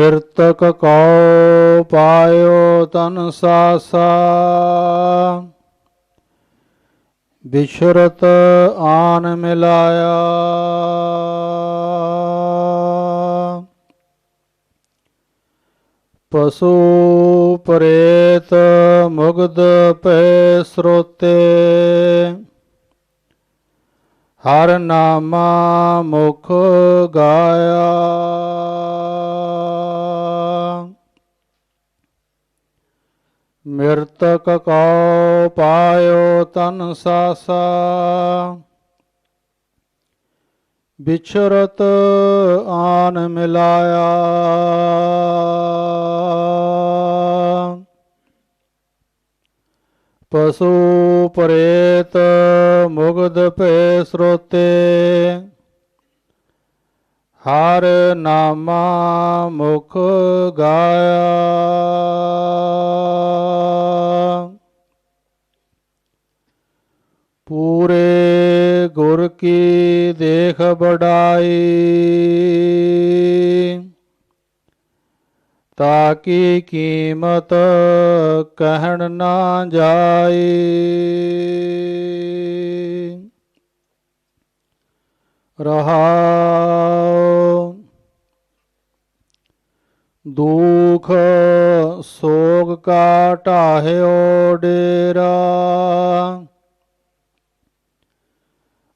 ਮਿਰਤਕ Q ਪਾਇਓ ਤਨ ਸਾਸਾ। ਬਿਸ਼ਰਤ ਆਨ ਮਿਲਾਇਆ। ਪਸ਼ੂ ਪ੍ਰੇਤ ਮੁਗਧ ਪੈ ਸਰੋਤੇ। ਹਰ ਨਾਮਾ ਮੁਖ ਗਾਇਆ। ਮਿਰਤਕ ਕਉ ਪਾਇਓ ਤਨ ਸਾਸਾ। ਬਿਛਰਤ ਆਨ ਮਿਲਾਇਆ। ਪਸ਼ੂ ਪ੍ਰੇਤ ਮੁਗਧ ਭੈ ਸਰੋਤੇ। ਹਰ ਨਾਮਾ ਮੁਖ ਗਾਇਆ ਪੂਰੇ ਗੁਰ ਕੀ ਦੇਖ ਬੜਾਈ ਤਾਕੀ ਕੀਮਤ ਕਹਿਣ ਨਾ ਜਾਈ? ਰਹਾਉ ਦੁਖ ਸੋਗ ਕਾ ਢਾਹਿਓ ਡੇਰਾ।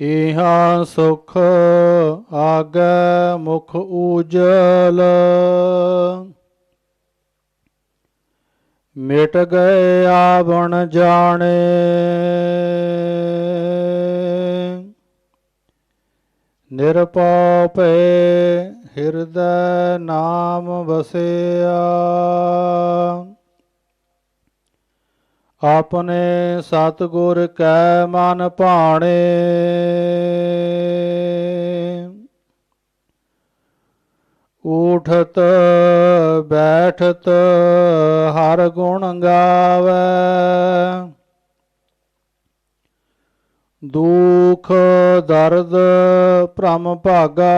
ਇਹਾਂ ਸੁਖ ਆਗੈ ਮੁਖ ਉਜਲ ਮਿਟ ਗਏ ਆਵਣ ਜਾਣੇ। ਨਿਰਪਉ ਭੈ ਹਿਰਦੈ ਨਾਮ ਵਸਿਆ। ਆਪਣੇ ਸਤਿਗੁਰ ਕੈ ਮਨ ਭਾਣੇ। ਉਠਤ ਬੈਠਤ ਹਰ ਗੁਣ ਗਾਵੇ। ਦੁਖ ਦਰਦ ਭ੍ਰਮ ਭਾਗਾ।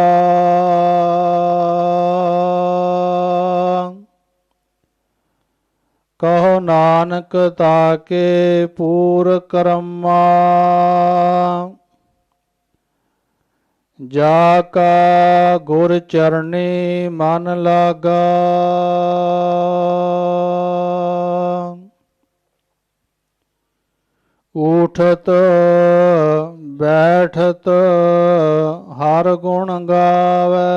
ਕਹੋ ਨਾਨਕ ਤਾਕੇ ਪੂਰ ਕਰਮਾ ਜਾ ਕਾ ਗੁਰ ਚਰਣੀ ਮਨ ਲਾਗਾ। ਉਠਤ ਬੈਠਤ, ਹਰ ਗੁਣ ਗਾਵੇ।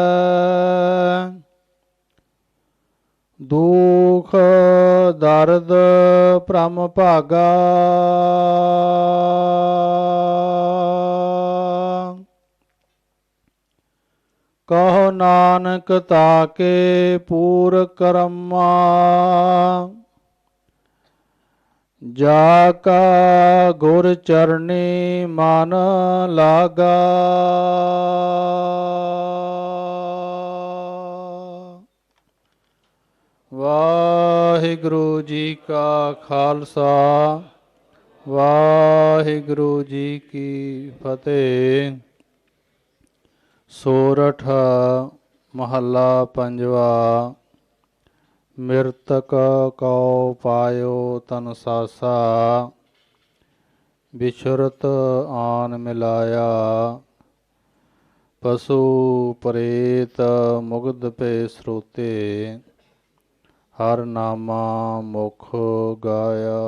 ਦੁਖ ਦਰਦ ਭ੍ਰਮ ਭਾਗਾ। ਕਹੋ ਨਾਨਕ ਤਾਕੇ ਪੂਰ ਕਰਮਾ। ਜਾ ਕਾ ਗੁਰ ਚਰਣੀ ਮਨ ਲਾਗਾ। ਵਾਹਿਗੁਰੂ ਜੀ ਕਾ ਖਾਲਸਾ, ਵਾਹਿਗੁਰੂ ਜੀ ਕੀ ਫਤਿਹ। ਸੋਰਠ ਮਹੱਲਾ ਪੰਜਵਾ, ਮਿਰਤਕ ਕਉ ਪਾਇਓ ਤਨ ਸਾਸਾ, ਬਿਛਰਤ ਆਨ ਮਿਲਾਇਆ। ਪਸ਼ੂ ਪ੍ਰੇਤ ਮੁਗਧ ਪੇ ਸਰੋਤੇ ਹਰ ਨਾਮਾ ਮੁਖ ਗਾਇਆ।